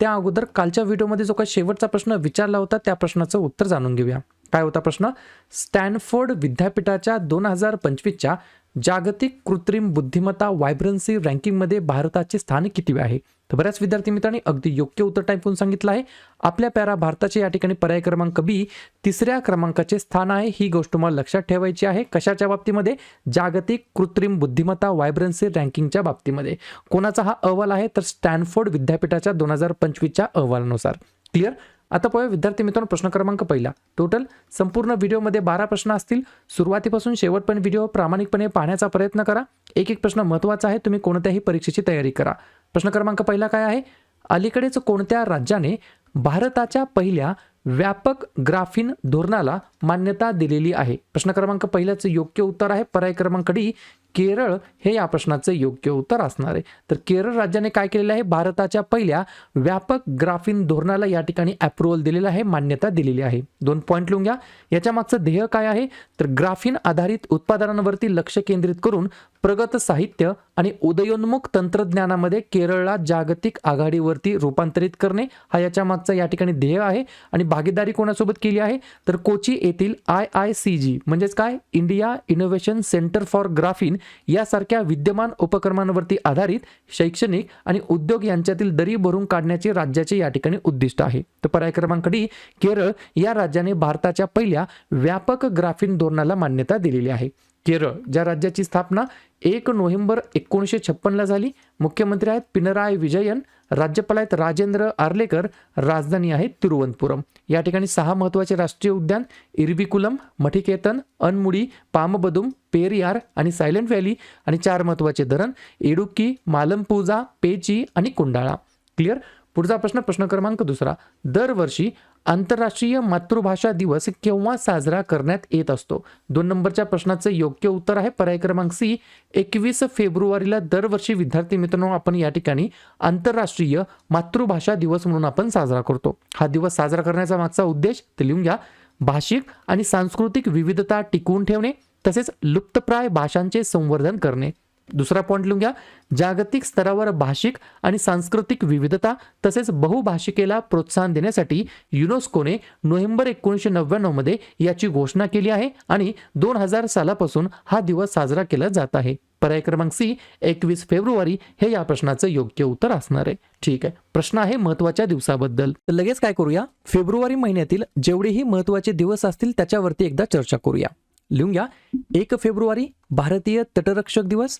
त्या अगोदर कालच्या व्हिडिओमध्ये जो काही शेवटचा प्रश्न विचारला होता त्या प्रश्नाचं उत्तर जाणून घेऊया. काय होता प्रश्न? स्टॅनफोर्ड विद्यापीठाच्या दोन हजार पंचवीसच्या जागतिक कृत्रिम बुद्धिमत्ता वायब्रन्सी रँकिंगमध्ये भारताचे स्थान किती आहे? तर बऱ्याच विद्यार्थी मित्रांनी अगदी योग्य उत्तर टाईप करून सांगितलं आहे. आपल्या पॅरा भारताचे या ठिकाणी पर्याय क्रमांक बी तिसऱ्या क्रमांकाचे स्थान आहे. ही गोष्ट तुम्हाला लक्षात ठेवायची आहे. कशाच्या बाबतीमध्ये? जागतिक कृत्रिम बुद्धिमत्ता वायब्रन्सी रँकिंगच्या बाबतीमध्ये. कोणाचा हा अहवाल आहे? तर स्टॅनफोर्ड विद्यापीठाच्या दोन हजार पंचवीसच्या अहवालानुसार. क्लिअर आता पाहूया विद्यार्थी मित्रांनो प्रश्न क्रमांक पहिला. टोटल संपूर्ण व्हिडिओमध्ये बारा प्रश्न असतील. सुरुवातीपासून शेवटपर्यंत व्हिडिओ प्रामाणिकपणे पाहण्याचा प्रयत्न करा. एक एक प्रश्न महत्त्वाचा आहे तुम्ही कोणत्याही परीक्षेची तयारी करा. प्रश्न क्रमांक पहिला काय आहे? अलीकडेच कोणत्या राज्याने भारताच्या पहिल्या व्यापक ग्राफिन धोरणाला मान्यता दिलेली आहे? प्रश्न क्रमांक पहिल्याचं योग्य उत्तर आहे. पर्याय क्रमांक डी केरळ हे या प्रश्नाचं योग्य उत्तर असणार आहे. तर केरळ राज्याने काय केलेलं आहे? भारताच्या पहिल्या व्यापक ग्राफीन धोरणाला या ठिकाणी अप्रुव्हल दिलेलं आहे मान्यता दिलेली आहे. दोन पॉईंट लिहून घ्या. याच्या मागचं ध्येय काय आहे? तर ग्राफीन आधारित उत्पादनांवरती लक्ष केंद्रित करून प्रगत साहित्य आणि उदयोन्मुख तंत्रज्ञानामध्ये केरळला जागतिक आघाडीवरती रूपांतरित करणे हा याच्या मागचा या ठिकाणी ध्येय आहे आणि भागीदारी कोणासोबत केली आहे? तर कोची येथील आय आय सी जी म्हणजेच काय? India innovation centre for graphene यासारख्या विद्यमान उपक्रमांवरती आधारित शैक्षणिक आणि उद्योग यांच्यातील दरी भरून काढण्याचे राज्याचे या ठिकाणी उद्दिष्ट आहे. तर पर्याय क्रमांक डी केरळ. या राज्याने भारताच्या पहिल्या व्यापक ग्राफीन धोरणाला मान्यता दिलेली आहे. केरळ ज्या राज्याची स्थापना एक नोव्हेंबर एकोणीसशे छप्पनला झाली मुख्यमंत्री आहेत पिनराय विजयन राज्यपाल आहेत राजेंद्र आर्लेकर राजधानी आहे तिरुवनंतपुरम. या ठिकाणी सहा महत्त्वाचे राष्ट्रीय उद्यान इरविकुलम मठिकेतन अनमुडी पामबदुम पेरियार आणि सायलेंट व्हॅली आणि चार महत्त्वाचे धरण इडुक्की मालमपूजा पेची आणि कुंडाळा. क्लिअर? पुढचा प्रश्न प्रश्न क्रमांक दुसरा. दरवर्षी आंतरराष्ट्रीय मातृभाषा दिवस केव्हा साजरा करण्यात येत असतो? दोन नंबरच्या प्रश्नाचं योग्य उत्तर आहे पर्याय क्रमांक सी. एकवीस फेब्रुवारीला दरवर्षी विद्यार्थी मित्रांनो आपण या ठिकाणी आंतरराष्ट्रीय मातृभाषा दिवस म्हणून आपण साजरा करतो. हा दिवस साजरा करण्याचा मागचा उद्देश ते लिहून घ्या भाषिक आणि सांस्कृतिक विविधता टिकवून ठेवणे तसेच लुप्तप्राय भाषांचे संवर्धन करणे. दुसरा पॉईंट लिहून घ्या. जागतिक स्तरावर भाषिक आणि सांस्कृतिक विविधता तसेच बहुभाषिकेला प्रोत्साहन देण्यासाठी युनेस्कोने नोव्हेंबर एकोणीसशे नव्याण्णवमध्ये याची घोषणा केली आहे आणि दोन हजार सालापासून हा दिवस साजरा केला जात आहे. पर्याय क्रमांक सी एकवीस फेब्रुवारी हे या प्रश्नाचं योग्य उत्तर असणार आहे. ठीक आहे. प्रश्न आहे महत्त्वाच्या दिवसाबद्दल. तर लगेच काय करूया? फेब्रुवारी महिन्यातील जेवढेही महत्त्वाचे दिवस असतील त्याच्यावरती एकदा चर्चा करूया. लिहून घ्या. एक फेब्रुवारी भारतीय तटरक्षक दिवस.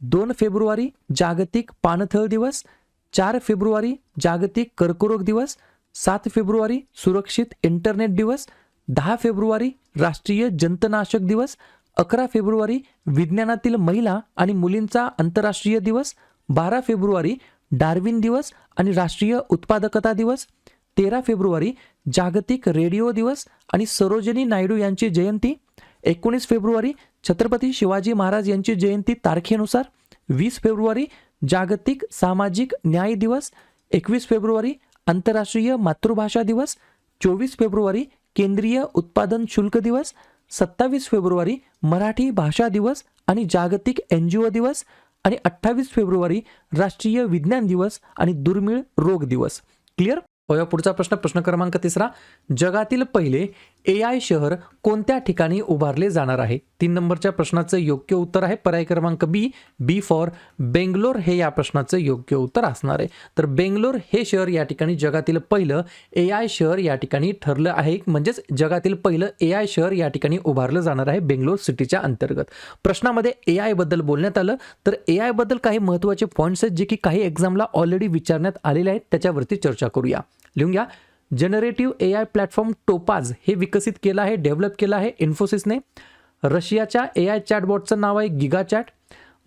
दोन फेब्रुवारी जागतिक पाणथळ दिवस चार फेब्रुवारी जागतिक कर्करोग दिवस सात फेब्रुवारी सुरक्षित इंटरनेट दिवस दहा फेब्रुवारी राष्ट्रीय जंतनाशक दिवस अकरा फेब्रुवारी विज्ञानातील महिला आणि मुलींचा आंतरराष्ट्रीय दिवस बारा फेब्रुवारी डार्विन दिवस आणि राष्ट्रीय उत्पादकता दिवस तेरा फेब्रुवारी जागतिक रेडिओ दिवस आणि सरोजिनी नायडू यांची जयंती एकोणीस फेब्रुवारी छत्रपती शिवाजी महाराज यांची जयंती तारखेनुसार वीस फेब्रुवारी जागतिक सामाजिक न्याय दिवस एकवीस फेब्रुवारी आंतरराष्ट्रीय मातृभाषा दिवस चोवीस फेब्रुवारी केंद्रीय उत्पादन शुल्क दिवस सत्तावीस फेब्रुवारी मराठी भाषा दिवस आणि जागतिक एन जी ओ दिवस आणि अठ्ठावीस फेब्रुवारी राष्ट्रीय विज्ञान दिवस आणि दुर्मिळ रोग दिवस. क्लिअर? हो, पुढचा प्रश्न प्रश्न क्रमांक तिसरा. जगातील पहिले ए आय शहर कोणत्या ठिकाणी उभारले जाणार आहे? तीन नंबरच्या प्रश्नाचं योग्य उत्तर आहे. पर्याय क्रमांक बी बी फॉर बेंगलोर हे या प्रश्नाचं योग्य उत्तर असणार आहे. तर बेंगलोर हे शहर या ठिकाणी जगातील पहिलं ए आय शहर या ठिकाणी ठरलं आहे. म्हणजेच जगातील पहिलं ए आय शहर या ठिकाणी उभारलं जाणार आहे बेंगलोर सिटीच्या अंतर्गत. प्रश्नामध्ये ए आयबद्दल बोलण्यात आलं. तर ए आयबद्दल काही महत्त्वाचे पॉईंट्स आहेत जे की काही एक्झामला ऑलरेडी विचारण्यात आलेले आहेत. त्याच्यावरती चर्चा करूया. लिहून घ्या. Generative A I platform Topaz हे विकसित केलं आहे डेव्हलप केलं आहे इन्फोसिसने रशियाच्या ए आय चॅटबॉटचं नाव आहे गिगा चॅट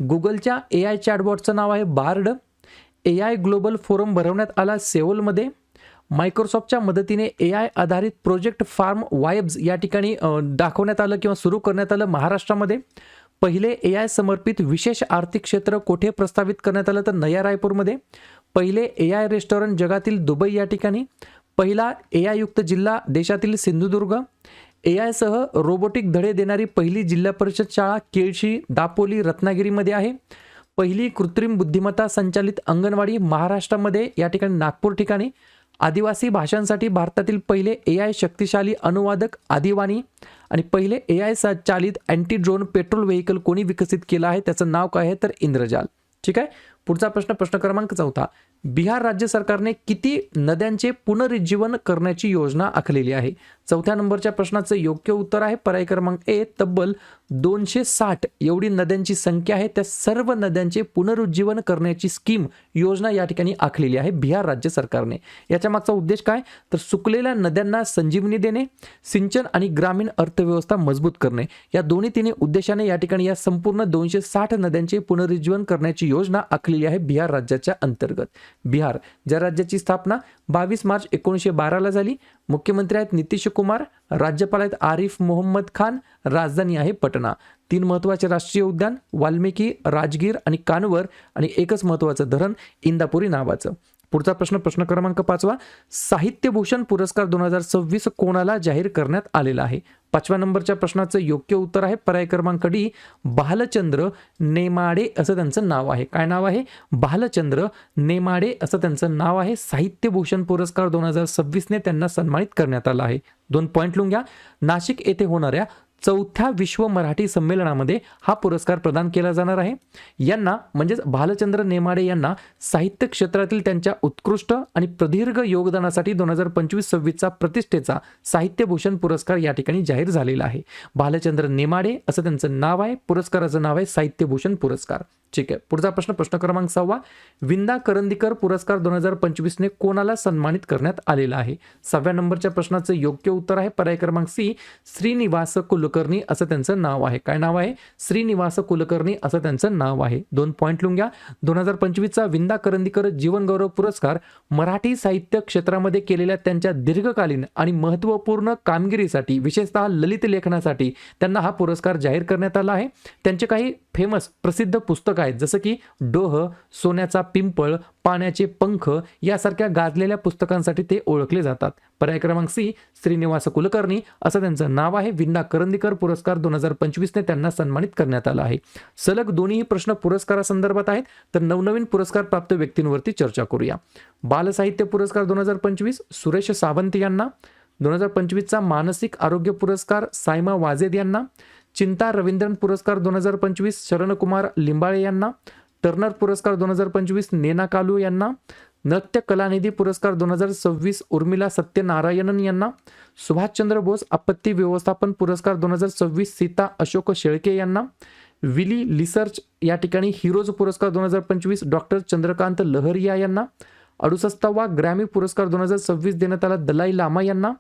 गुगलच्या ए आय चॅटबॉटचं नाव आहे Bard A I global forum भरवण्यात आला सेओलमध्ये मायक्रोसॉफ्टच्या मदतीने ए आय आधारित प्रोजेक्ट फार्म वायब्स या ठिकाणी दाखवण्यात आलं किंवा सुरू करण्यात आलं महाराष्ट्रामध्ये. पहिले ए आय समर्पित विशेष आर्थिक क्षेत्र कोठे प्रस्तावित करण्यात आलं तर नया रायपूरमध्ये. पहिले ए आय रेस्टॉरंट जगातील दुबई या ठिकाणी. पहिला ए आय युक्त जिल्हा देशातील सिंधुदुर्ग. ए आयसह रोबोटिक धडे देणारी पहिली जिल्हा परिषद शाळा केळशी दापोली रत्नागिरीमध्ये आहे. पहिली कृत्रिम बुद्धिमत्ता संचालित अंगणवाडी महाराष्ट्रामध्ये या ठिकाणी नागपूर ठिकाणी. आदिवासी भाषांसाठी भारतातील पहिले ए आय शक्तिशाली अनुवादक आदिवाणी आणि पहिले ए आय चालित अँटी ड्रोन पेट्रोल व्हेकल कोणी विकसित केलं आहे? त्याचं नाव काय आहे? तर इंद्रजाल. ठीक आहे? पुढचा प्रश्न प्रश्न क्रमांक चौथा. बिहार राज्य सरकारने किती नद्यांचे पुनरुज्जीवन करण्याची योजना आखलेली आहे? चौथ्या नंबरच्या प्रश्नाचं योग्य उत्तर आहे. पर्याय क्रमांक ए तब्बल दोनशे साठ. एवढी नद्यांची संख्या आहे. त्या सर्व नद्यांचे पुनरुज्जीवन करण्याची स्कीम योजना या ठिकाणी आखलेली आहे बिहार राज्य सरकारने. याच्या मागचा उद्देश काय? तर सुकलेल्या नद्यांना संजीवनी देणे सिंचन आणि ग्रामीण अर्थव्यवस्था मजबूत करणे. या दोन्ही तिन्ही उद्देशाने या ठिकाणी या संपूर्ण दोनशे साठ नद्यांचे पुनरुज्जीवन करण्याची योजना आखलेली आहे बिहार राज्याच्या अंतर्गत. बिहार ज्या राज्याची स्थापना बावीस मार्च एकोणीसशे बाराला झाली मुख्यमंत्री आहेत नितीश कुमार राज्यपाल आहेत आरिफ मोहम्मद खान राजधानी आहे पटना. तीन महत्त्वाचे राष्ट्रीय उद्यान वाल्मिकी राजगीर आणि कानवर आणि एकच महत्त्वाचं धरण इंदापुरी नावाचं. पुढचा प्रश्न प्रश्न क्रमांक पाचवा. साहित्यभूषण पुरस्कार दोन हजार सव्वीस कोणाला जाहीर करण्यात आलेला आहे? पाचव्या नंबरच्या प्रश्नाचं योग्य उत्तर आहे पर्याय क्रमांक डी बालचंद्र नेमाडे असं त्यांचं नाव आहे. काय नाव आहे? बालचंद्र नेमाडे असं त्यांचं नाव आहे. साहित्यभूषण पुरस्कार दोन हजार सव्वीसने त्यांना सन्मानित करण्यात आला आहे. दोन पॉईंट लिहून घ्या नाशिक येथे होणाऱ्या चौथ्या विश्व मराठी संमेलनामध्ये हा पुरस्कार प्रदान केला जाणार आहे. यांना म्हणजेच भालचंद्र नेमाडे यांना साहित्य क्षेत्रातील त्यांच्या उत्कृष्ट आणि प्रदीर्घ योगदानासाठी दोन हजार पंचवीस सव्वीसचा प्रतिष्ठेचा साहित्यभूषण पुरस्कार या ठिकाणी जाहीर झालेला आहे. भालचंद्र नेमाडे असं त्यांचं नाव आहे. पुरस्काराचं नाव आहे साहित्यभूषण पुरस्कार. ठीक आहे. पुढचा प्रश्न प्रश्न क्रमांक सहावा. विंदा करंदीकर पुरस्कार दोन हजार पंचवीसने कोणाला सन्मानित करण्यात आलेला आहे? सहाव्या नंबरच्या प्रश्नाचं योग्य उत्तर आहे पर्याय क्रमांक सी श्रीनिवास कुलकर्णी असं त्यांचं नाव आहे. काय नाव आहे? श्रीनिवास कुलकर्णी असं त्यांचं नाव आहे. दोन पॉईंट लिहून घ्या दोन हजार पंचवीसचा विंदा करंदीकर जीवनगौरव पुरस्कार मराठी साहित्य क्षेत्रामध्ये केलेल्या त्यांच्या दीर्घकालीन आणि महत्त्वपूर्ण कामगिरीसाठी विशेषतः ललित लेखनासाठी त्यांना हा पुरस्कार जाहीर करण्यात आला आहे. त्यांचे काही फेमस प्रसिद्ध पुस्तक आहेत. जसं की डोह सोन्याचा पिंपळ पाण्याचे पंख यासारख्या गाजलेल्या पुस्तकांसाठी ते ओळखले जातात. पर्याय क्रमांक सी श्रीनिवास कुलकर्णी असं त्यांचं नाव आहे. विंदा करंदीकर पुरस्कार दोन हजार पंचवीसने त्यांना सन्मानित करण्यात आला आहे. सलग दोन्ही प्रश्न पुरस्कारासंदर्भात आहेत. तर नवनवीन पुरस्कार प्राप्त व्यक्तींवरती चर्चा करूया. बालसाहित्य पुरस्कार दोन हजार पंचवीस सुरेश सावंत यांना. दोन हजार पंचवीसचा मानसिक आरोग्य पुरस्कार सायमा वाजेद यांना. चिंता रवींद्रन पुरस्कार दोन हजार पंचवीस शरणकुमार लिंबाळे यांना टर्नर पुरस्कार दोन हजार पंचवीस नेना कालू यांना नृत्य कलानिधी पुरस्कार दोन हजार सव्वीस उर्मिला सत्यनारायणन यांना सुभाषचंद्र बोस आपत्ती व्यवस्थापन पुरस्कार दोन हजार सव्वीस सीता अशोक शेळके यांना विली लिसर्च या ठिकाणी हिरोज पुरस्कार दोन हजार पंचवीस डॉक्टर चंद्रकांत लहरिया यांना अडुसष्टावा ग्रॅमी पुरस्कार दोन हजार सव्वीस देण्यात आला. दलाई लामा यांना.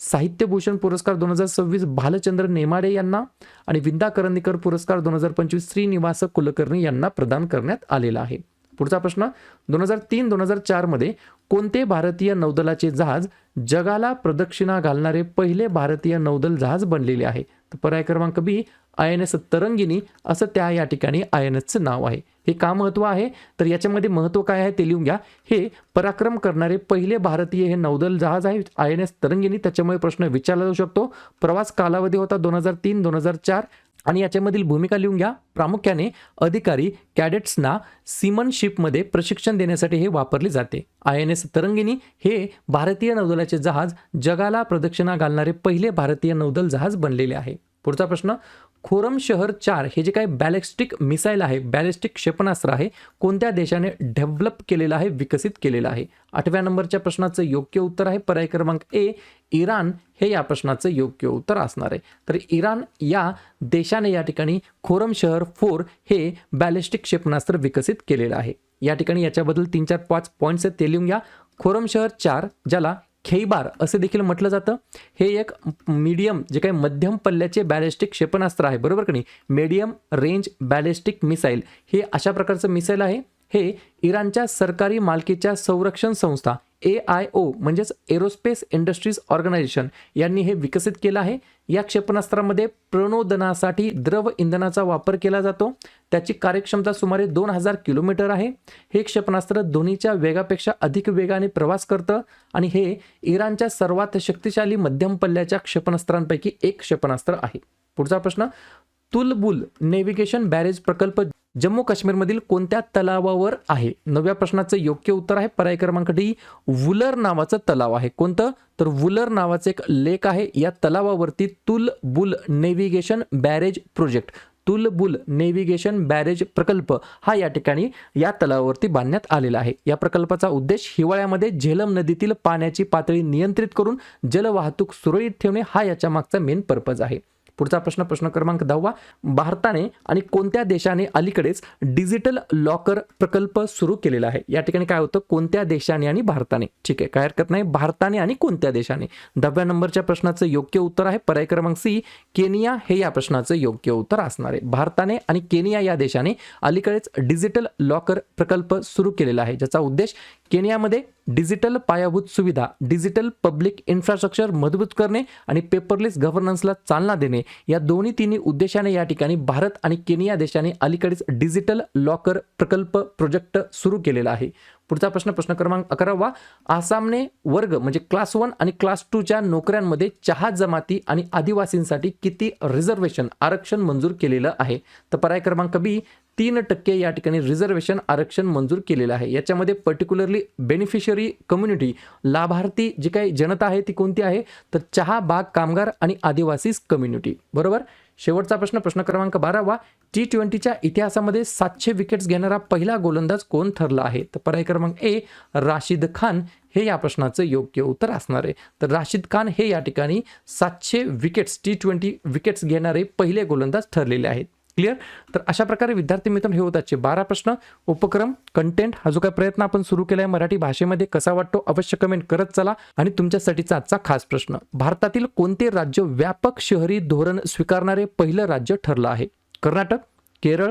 साहित्यभूषण पुरस्कार दोन हजार सव्वीस भालचंद्र नेमाडे यांना. आणि विंदा करंदीकर पुरस्कार दोन हजार पंचवीस श्रीनिवास कुलकर्णी यांना प्रदान करण्यात आलेला आहे. पुढचा प्रश्न. दोन हजार तीन दोन हजार चारमध्ये कोणते भारतीय नौदलाचे जहाज जगाला प्रदक्षिणा घालणारे पहिले भारतीय नौदल जहाज बनलेले आहे? तर पर्याय क्रमांक B I N S Tarangini. असं त्या या ठिकाणी आय एन एसचं नाव आहे. हे का महत्त्व आहे? तर याच्यामध्ये महत्त्व काय आहे ते लिहून घ्या. हे पराक्रम करणारे पहिले भारतीय हे नौदल जहाज आहे आय एन एस तरंगिणी. त्याच्यामुळे प्रश्न विचारला जाऊ शकतो. प्रवास कालावधी होता दोन हजार तीन दोन हजार चार. आणि याच्यामधील भूमिका लिहून घ्या. प्रामुख्याने अधिकारी कॅडेट्सना सीमनशिपमध्ये प्रशिक्षण देण्यासाठी हे वापरले जाते. आय एन एस तरंगिणी हे भारतीय नौदलाचे जहाज जगाला प्रदक्षिणा घालणारे पहिले भारतीय नौदल जहाज बनलेले आहे. पुढचा प्रश्न खोरम शहर चार हे जे काय बॅलिस्टिक मिसाईल आहे बॅलिस्टिक क्षेपणास्त्र आहे कोणत्या देशाने डेव्हलप केलेलं आहे विकसित केलेलं आहे? आठव्या नंबरच्या प्रश्नाचं योग्य उत्तर आहे पर्याय क्रमांक ए इराण. हे या प्रश्नाचं योग्य उत्तर असणार आहे. तर इराण या देशाने या ठिकाणी खोरम शहर फोर हे बॅलिस्टिक क्षेपणास्त्र विकसित केलेलं आहे. या ठिकाणी याच्याबद्दल तीन चार पाच पॉईंट्स आहेत ते लिहून घ्या. खोरम शहर चार ज्याला खेईबार असे देखील म्हटलं जातं. हे एक मीडियम जे काही मध्यम पल्ल्याचे बॅलिस्टिक क्षेपणास्त्र आहे बरोबर का नाही? मीडियम रेंज बॅलिस्टिक मिसाईल हे अशा प्रकारचं मिसाईल आहे. हे इराणच्या सरकारी मालकीच्या संरक्षण संस्था ए आय ओ म्हणजेच एरोस्पेस इंडस्ट्रीज ऑर्गनायझेशन यांनी हे विकसित केलं आहे. या क्षेपणास्त्रामध्ये प्रणोदनासाठी द्रव इंधनाचा वापर केला जातो. त्याची कार्यक्षमता सुमारे दोन हजार किलोमीटर आहे. हे क्षेपणास्त्र ध्वनीच्या वेगापेक्षा अधिक वेगाने प्रवास करतं आणि हे इराणच्या सर्वात शक्तिशाली मध्यम पल्ल्याच्या क्षेपणास्त्रांपैकी एक क्षेपणास्त्र आहे. पुढचा प्रश्न तुलबुल नेव्हिगेशन बॅरेज प्रकल्प जम्मू काश्मीरमधील कोणत्या तलावावर आहे? नव्या प्रश्नाचं योग्य उत्तर आहे. पर्याय क्रमांक डी वुलर नावाचं तलाव आहे. कोणतं? तर वुलर नावाचं एक लेक आहे. या तलावावरती Tulbul navigation barrage project Tulbul navigation barrage प्रकल्प हा या ठिकाणी या तलावावरती बांधण्यात आलेला आहे. या प्रकल्पाचा उद्देश हिवाळ्यामध्ये झेलम नदीतील पाण्याची पातळी नियंत्रित करून जलवाहतूक सुरळीत ठेवणे हा याच्या मागचा मेन पर्पज आहे. पुढचा प्रश्न प्रश्न क्रमांक दहावा. भारताने आणि कोणत्या देशाने अलीकडेच डिजिटल लॉकर प्रकल्प सुरू केलेला आहे? या ठिकाणी काय होतं? कोणत्या देशाने आणि भारताने? ठीक आहे काय हरकत नाही. भारताने आणि कोणत्या देशाने? दहाव्या नंबरच्या प्रश्नाचं योग्य उत्तर आहे पर्याय क्रमांक सी. केनिया हे या प्रश्नाचं योग्य उत्तर असणार आहे. भारताने आणि केनिया या देशाने अलीकडेच डिजिटल लॉकर प्रकल्प सुरू केलेला आहे. ज्याचा उद्देश केनियामध्ये डिजिटल पायाभूत सुविधा डिजिटल पब्लिक इन्फ्रास्ट्रक्चर मजबूत करणे आणि पेपरलेस गव्हर्नन्सला चालना देणे या दोन्ही तिन्ही उद्देशाने या ठिकाणी भारत आणि केनिया देशाने अलीकडेच डिजिटल लॉकर प्रकल्प प्रोजेक्ट सुरू केलेला आहे. पुढचा प्रश्न प्रश्न क्रमांक अकरावा. आसामने वर्ग म्हणजे क्लास वन आणि क्लास टूच्या नोकऱ्यांमध्ये चहा जमाती आणि आदिवासींसाठी किती रिझर्वेशन आरक्षण मंजूर केलेलं आहे? तर पर्याय क्रमांक बी तीन टक्के या ठिकाणी रिझर्वेशन आरक्षण मंजूर केलेलं आहे. याच्यामध्ये पर्टिक्युलरली बेनिफिशरी कम्युनिटी लाभार्थी जी काही जनता आहे ती कोणती आहे? तर चहा बाग कामगार आणि आदिवासीज कम्युनिटी बरोबर? शेवटचा प्रश्न प्रश्न क्रमांक बारावा टी ट्वेंटीच्या इतिहासामध्ये सातशे विकेट्स घेणारा पहिला गोलंदाज कोण ठरला आहे? तर पर्याय क्रमांक ए राशिद खान. हे या प्रश्नाचं योग्य उत्तर असणार आहे. तर राशिद खान हे या ठिकाणी सातशे विकेट्स टी ट्वेंटी विकेट्स घेणारे पहिले गोलंदाज ठरलेले आहेत. क्लिअर तर अशा प्रकारे विद्यार्थी मित्र हे होताचे बारा प्रश्न. उपक्रम कंटेंट हा जो काही प्रयत्न आपण सुरू केला आहे मराठी भाषेमध्ये कसा वाटतो? अवश्य कमेंट करत चला. आणि तुमच्यासाठीचा आजचा खास प्रश्न भारतातील कोणते राज्य व्यापक शहरी धोरण स्वीकारणारे पहिलं राज्य ठरलं आहे? कर्नाटक केरळ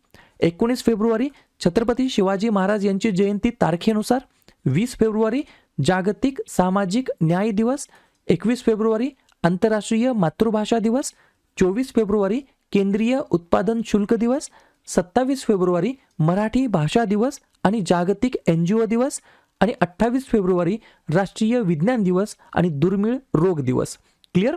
एकोणीस फेब्रुवारी छत्रपती शिवाजी महाराज यांची जयंती तारखेनुसार वीस फेब्रुवारी जागतिक सामाजिक न्याय दिवस एकवीस फेब्रुवारी आंतरराष्ट्रीय मातृभाषा दिवस चोवीस फेब्रुवारी केंद्रीय उत्पादन शुल्क दिवस सत्तावीस फेब्रुवारी मराठी भाषा दिवस आणि जागतिक एन जी ओ दिवस आणि अठ्ठावीस फेब्रुवारी राष्ट्रीय विज्ञान दिवस आणि दुर्मिळ रोग दिवस. क्लिअर?